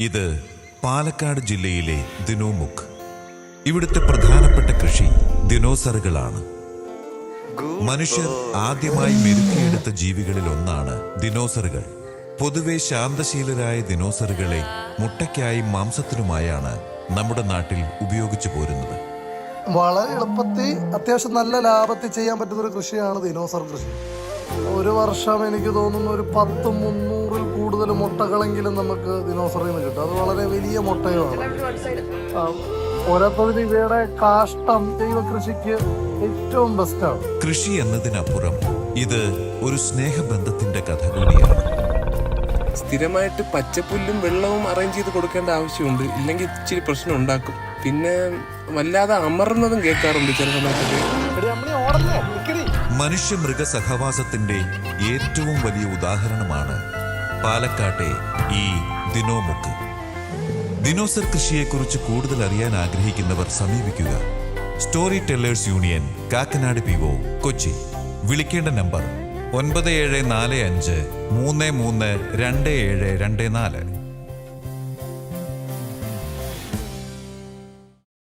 ഇത് പാലക്കാട് ജില്ലയിലെ ദിനോമുഖ്. ഇവിടുത്തെ പ്രധാനപ്പെട്ട കൃഷി ദിനോസറുകളാണ്. മനുഷ്യർ ആദ്യമായി മെരുക്കിയെടുത്ത ജീവികളിൽ ഒന്നാണ് ദിനോസറുകൾ. പൊതുവെ ശാന്തശീലരായ ദിനോസറുകളെ മുട്ടയ്ക്കായും മാംസത്തിനുമായാണ് നമ്മുടെ നാട്ടിൽ ഉപയോഗിച്ചു പോരുന്നത്. വളരെ എളുപ്പത്തിൽ അത്യാവശ്യം നല്ല ലാഭത്തിൽ ചെയ്യാൻ പറ്റുന്ന ഒരു കൃഷിയാണ് ദിനോസർ കൃഷി. ഒരു വർഷം എനിക്ക് തോന്നുന്നു ഒരു പത്ത് മുന്നൂറിൽ കൂടുതൽ മുട്ടകളെങ്കിലും നമുക്ക് ദിനോസറിൽ നിന്ന് കിട്ടും. അത് വളരെ വലിയ മുട്ടയാണ്. ഓരോരുത്തരും ഇവയുടെ കാഷ്ടം ജൈവ കൃഷിക്ക് ഏറ്റവും ബെസ്റ്റാണ് കൃഷി എന്നതിനപ്പുറം ഇത് ഒരു സ്നേഹബന്ധത്തിന്റെ കഥ കൂടിയാണ് സ്ഥിരമായിട്ട് പച്ചപ്പുല്ലും വെള്ളവും അറേഞ്ച് ചെയ്ത് കൊടുക്കേണ്ട ആവശ്യമുണ്ട്. ഇല്ലെങ്കിൽ ഇച്ചിരി പ്രശ്നം ഉണ്ടാക്കും. പിന്നെ വല്ലാതെ അമർന്നതും കേൾക്കാറുണ്ട് ചില സമയത്തൊക്കെ. മനുഷ്യ മൃഗ സഹവാസത്തിന്റെ ഏറ്റവും വലിയ ഉദാഹരണമാണ് പാലക്കാട്ടെ ഈ ദിനോമുക്ക്. ദിനോസർ കൃഷിയെക്കുറിച്ച് കൂടുതൽ അറിയാൻ ആഗ്രഹിക്കുന്നവർ സമീപിക്കുക. Story tellers union Kakkanad P O Kochi. വിളിക്കേണ്ട നമ്പർ ഒൻപത് ഏഴ് നാല് അഞ്ച് മൂന്ന് മൂന്ന് രണ്ട് ഏഴ് രണ്ട് നാല്.